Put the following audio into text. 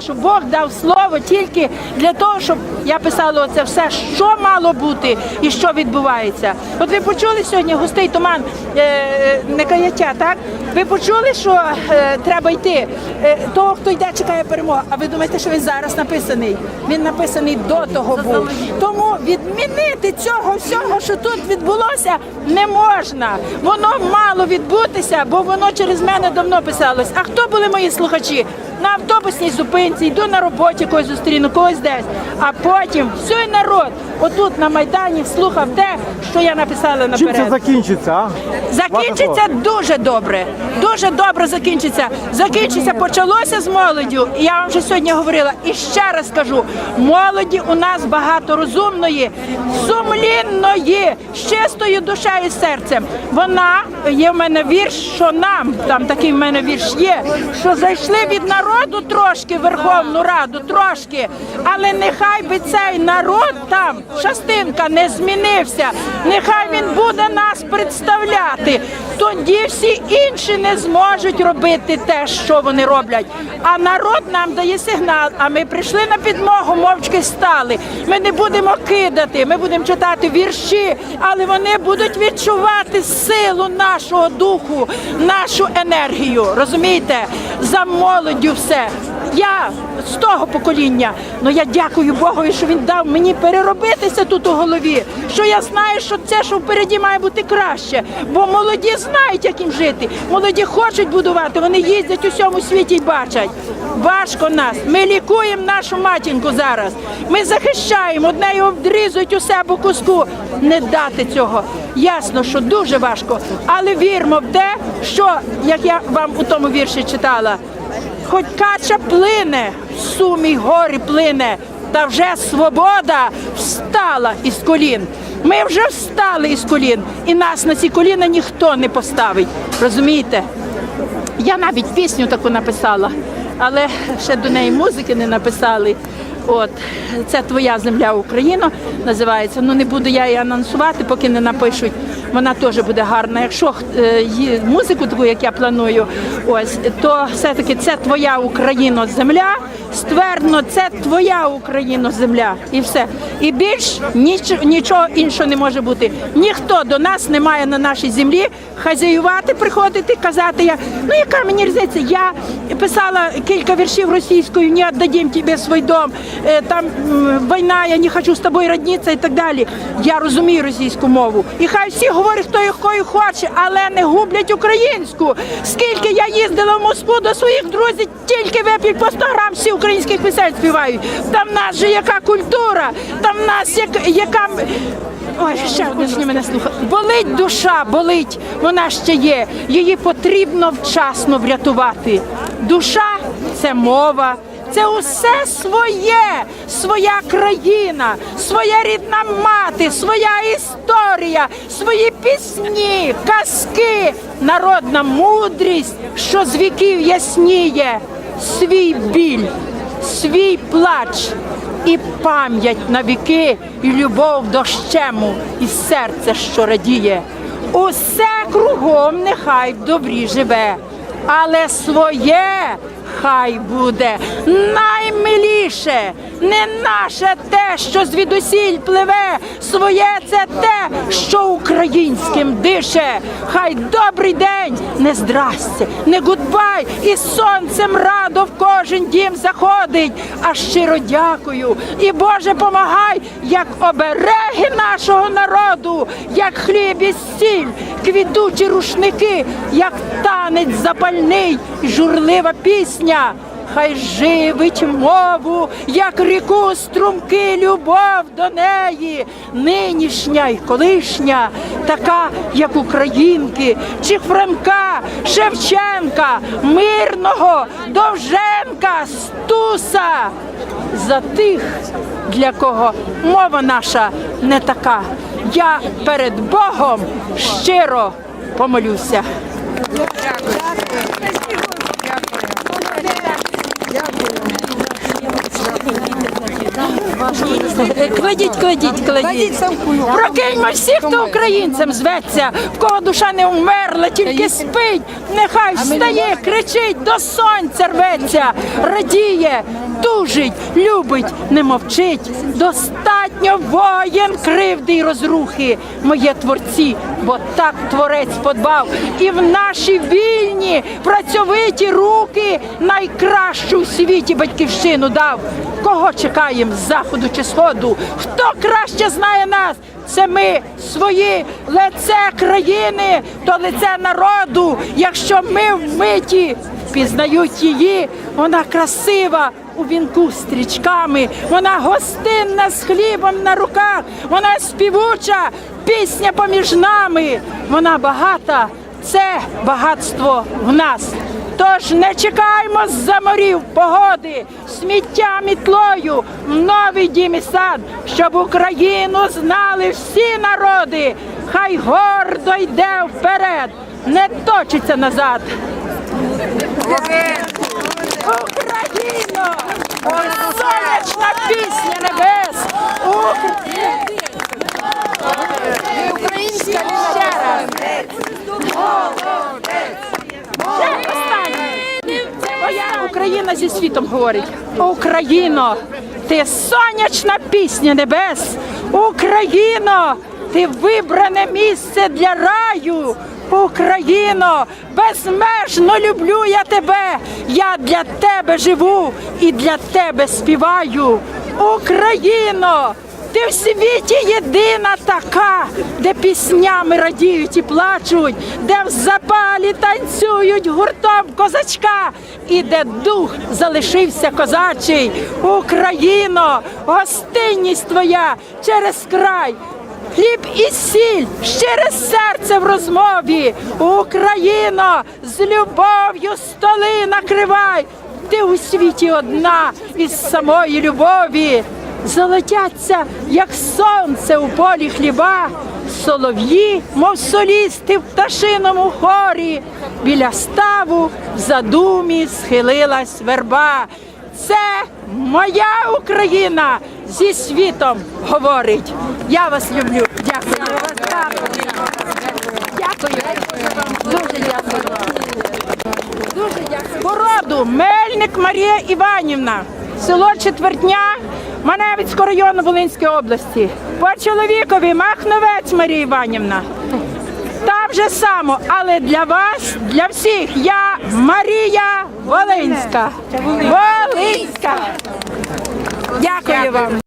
що Бог дав слово тільки для того, щоб я писала оце все, що мало бути і що відбувається. От ви почули сьогодні густий туман е, е, не каяття, так? Ви почули, що е, треба йти. Е, того, хто йде, чекає перемога. А ви думаєте, що він зараз написаний? Він написаний до того був. Тому відмінити цього всього, що тут відбулося, не можна. Воно мало відбутися, бо воно через мене давно писалось. А хто були мої слухачі? На автобусній зупинці, йду на роботі, когось зустріну, когось десь. А потім все народ отут на Майдані слухав те, що я написала Чим це закінчиться? а? Закінчиться дуже добре. Дуже добре закінчиться. Закінчиться, почалося з молоддю. І я вам вже сьогодні говорила. І ще раз кажу: молоді у нас багато розумної, сумлінної, з чистою душею і серцем. Вона є в мене вірш, що нам там такий в мене вірш є, що зайшли від народу трошки в Верховну Раду, трошки, але нехай би цей народ там, частинка, не змінився. Нехай він буде нас представляти. Тоді всі інші не зможуть робити те, що вони роблять. А народ нам дає сигнал. А ми прийшли на підмогу, мовчки стали. Ми не будемо кидати, ми будемо читати вірші, але вони будуть відчувати силу нашого духу, нашу енергію. Розумієте? За молоддю все. Я з того покоління, але я дякую Богу, що він дав мені переробитися тут у голові. Що я знаю, що це, що впереді має бути краще. Бо молоді знають, як їм жити. Молоді хочуть будувати, вони їздять у всьому світі і бачать. Важко нас. Ми лікуємо нашу матінку зараз. Ми захищаємо, однею обдрізують усе по куску. Не дати цього. Ясно, що дуже важко, але вірмо в те, що як я вам у тому вірші читала. Хоч кача плине, в сумі горі плине, та вже свобода встала із колін. Ми вже встали із колін, і нас на ці коліна ніхто не поставить. Розумієте? Я навіть пісню таку написала, але ще до неї музики не написали. От це твоя земля Україна називається. Ну не буду я її анонсувати, поки не напишуть. Вона теж буде гарна. Якщо е, музику таку, як я планую, ось то все-таки це твоя Україна земля. Ствердно, це твоя Україна земля. І все. І більш ніч, нічого іншого не може бути. Ніхто до нас не має на нашій землі хазяювати, приходити, казати я. Ну яка мені різниця? Я писала кілька віршів російською, не віддадим тобі свій дом, е, там війна, я не хочу з тобою роднитися і так далі. Я розумію російську мову. І хай всі говорять, хто якою хоче, але не гублять українську. Скільки я їздила в Москву до своїх друзів, тільки вип'ють по 100 грам, всі українських пісень співають. Там в нас же яка культура, там в нас як, яка. Ой, ще одне ж не мене слухає. Болить душа, болить, вона ще є. Її потрібно вчасно врятувати. Душа це мова. Це усе своє, своя країна, своя рідна мати, своя історія, свої пісні, казки, народна мудрість, що з віків ясніє, свій біль, свій плач і пам'ять на віки, і любов до щему, і серце, що радіє. Усе кругом нехай в добрі живе, але своє хай буде наймиліше, не наше те, що звідусіль пливе, своє це те, що українським дише. Хай добрий день, не здрасте, не гудбай, і сонцем радо в кожен дім заходить. А щиро дякую. І Боже, помагай, як обереги нашого народу, як хліб і сіль, квітучі рушники, як танець запальний, журлива пісня. Хай живить мову, як ріку струмки, любов до неї, нинішня й колишня, така, як українки, чи Франка, Шевченка, Мирного, Довженка, Стуса. За тих, для кого мова наша не така. Я перед Богом щиро помолюся. Е, Кладіть, кладіть, кладіть. Прокиньмо всіх, хто українцем зветься, в кого душа не вмерла, тільки спить. Нехай встає, кричить, до сонця рветься, радіє. тужить, любить, не мовчить. Достатньо воєн, кривди й розрухи, моє творці, бо так творець подбав. І в наші вільні, працьовиті руки найкращу в світі батьківщину дав. Кого чекаємо з заходу чи сходу? Хто краще знає нас? Це ми свої лице країни, то лице народу. Якщо ми вмиті, пізнають її, вона красива у вінку стрічками, вона гостинна з хлібом на руках, вона співуча, пісня поміж нами, вона багата, це багатство в нас. Тож не чекаймо з заморів погоди, сміття мітлою в новий дім і сад, щоб Україну знали всі народи. Хай гордо йде вперед, не точиться назад. Україно! Ой, сонячна пісня небес! Українська останнє. Моя Україна зі світом говорить. Україно, ти сонячна пісня небес. Україно, ти вибране місце для раю. Україно, безмежно люблю я тебе. Я для тебе живу і для тебе співаю. Україно, ти в світі єдина така, де піснями радіють і плачуть, де в запалі танцюють гуртом козачка, і де дух залишився козачий. Україно, гостинність твоя через край. Хліб і сіль, щире серце в розмові. Україно, з любов'ю столи накривай. Ти у світі одна із самої любові. Золотяться, як сонце у полі хліба, солов'ї, мов солісти в пташиному хорі, біля ставу в задумі схилилась верба. Це моя Україна зі світом говорить. Я вас люблю. Дякую. Дякую. Дуже дякую. Дуже дякую. Породу Мельник Марія Іванівна, село Четвертня, Маневицького району Волинської області. По чоловікові Махновець Марія Іванівна. Там же само, але для вас, для всіх, я Марія Волинська. Волинська. Дякую вам.